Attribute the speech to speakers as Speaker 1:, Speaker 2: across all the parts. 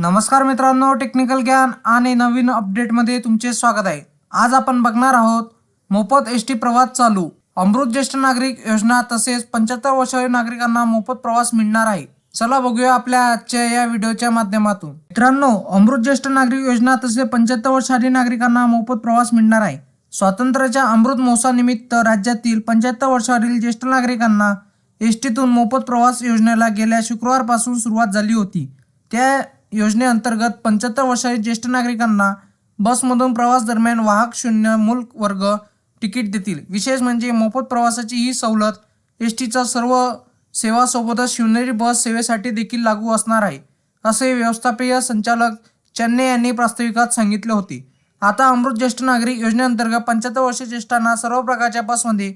Speaker 1: नमस्कार मित्रांनो टेक्निकल ज्ञान आणि नवीन अपडेटमध्ये तुमचे स्वागत आहे. आज आपण बघणार आहोत मोफत एस टी प्रवास चालू. अमृत ज्येष्ठ नागरिक योजना तसेच पंच्याहत्तर वर्षावरील नागरिकांना मोफत प्रवास मिळणार आहे. चला बघूया आपल्या आजच्या या व्हिडिओच्या माध्यमातून. मित्रांनो अमृत ज्येष्ठ नागरिक योजना तसेच पंच्याहत्तर वर्षाखालील नागरिकांना मोफत प्रवास मिळणार आहे. स्वातंत्र्याच्या अमृत महोत्सवानिमित्त राज्यातील पंच्याहत्तर वर्षावरील ज्येष्ठ नागरिकांना एस टीतून मोफत प्रवास योजनेला गेल्या शुक्रवारपासून सुरुवात झाली होती. त्या योजनेअंतर्गत पंच्याहत्तर वर्षातील ज्येष्ठ नागरिकांना बसमधून प्रवास दरम्यान वाहक शून्य मूल वर्ग तिकीट देतील. विशेष म्हणजे मोफत प्रवासाची ही सवलत एस टीच्या सर्व सेवासोबतच शिवनेरी बस सेवेसाठी देखील लागू असणार आहे असे व्यवस्थापकीय संचालक चन्ने यांनी प्रास्ताविकात सांगितले होते. आता अमृत ज्येष्ठ नागरिक योजनेअंतर्गत पंच्याहत्तर वर्ष ज्येष्ठांना सर्व प्रकारच्या बसमध्ये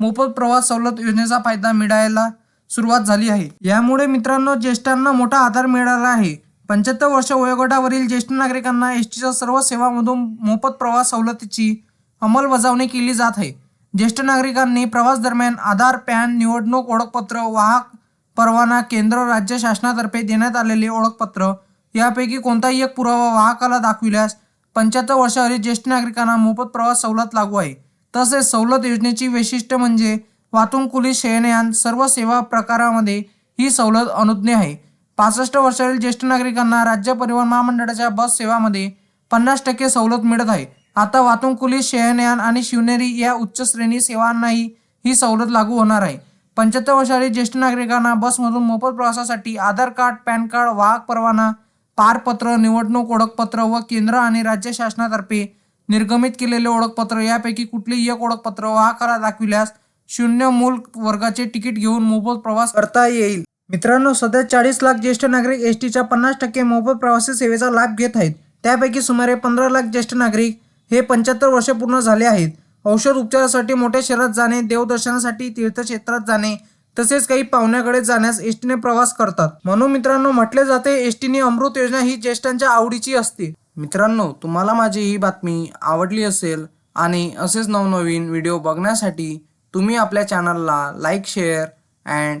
Speaker 1: मोफत प्रवास सवलत योजनेचा फायदा मिळायला सुरुवात झाली आहे. यामुळे मित्रांनो ज्येष्ठांना मोठा आधार मिळाला आहे. पंच्याहत्तर वर्ष वयोगटावरील ज्येष्ठ नागरिकांना एस टीच्या सर्व सेवांमधून मोफत प्रवास सवलतीची अंमलबजावणी केली जात आहे. ज्येष्ठ नागरिकांनी प्रवास दरम्यान आधार पॅन निवडणूक ओळखपत्र वाहक परवाना केंद्र राज्य शासनातर्फे देण्यात आलेले ओळखपत्र यापैकी कोणताही एक पुरावा वाहकाला दाखविल्यास पंच्याहत्तर वर्षावरील ज्येष्ठ नागरिकांना मोफत प्रवास सवलत लागू आहे. तसेच सवलत योजनेची वैशिष्ट्य म्हणजे वाहतूक शयनयान सर्व सेवा प्रकारामध्ये ही सवलत अनुज्ञ आहे. पासष्ट वर्षावरील ज्येष्ठ नागरिकांना राज्य परिवहन महामंडळाच्या बस सेवामध्ये पन्नास टक्के सवलत मिळत आहे. आता वाहतूक शयनयान आणि शिवनेरी या उच्च श्रेणी सेवांनाही ही सवलत लागू होणार आहे. पंच्याहत्तर वर्षावरील ज्येष्ठ नागरिकांना बसमधून मोफत प्रवासासाठी आधार कार्ड पॅन कार्ड वाहक परवाना पारपत्र निवडणूक ओळखपत्र व केंद्र आणि राज्य शासनातर्फे निर्गमित केलेले ओळखपत्र यापैकी कुठलेही एक ओळखपत्र वाहकाला दाखविल्यास शून्य मूल वर्गाचे तिकीट घेऊन मोफत प्रवास करता येईल. मित्रांनो सध्या चाळीस लाख ज्येष्ठ नागरिक एस टीच्या पन्नास टक्के मोफत प्रवासी सेवेचा लाभ घेत आहेत. त्यापैकी सुमारे पंधरा लाख ज्येष्ठ नागरिक हे पंच्याहत्तर वर्ष पूर्ण झाले आहेत. औषध उपचारासाठी मोठ्या शहरात जाणे देवदर्शनासाठी तीर्थक्षेत्रात जाणे तसेच काही पाहुण्याकडे जाण्यास एस टीने प्रवास करतात. म्हणून मित्रांनो म्हटले जाते एस टीने अमृत योजना ही ज्येष्ठांच्या आवडीची असते. मित्रांनो तुम्हाला माझी ही बातमी आवडली असेल आणि असेच नवनवीन व्हिडिओ बघण्यासाठी तुम्ही आपल्या चॅनलला लाईक शेअर अँड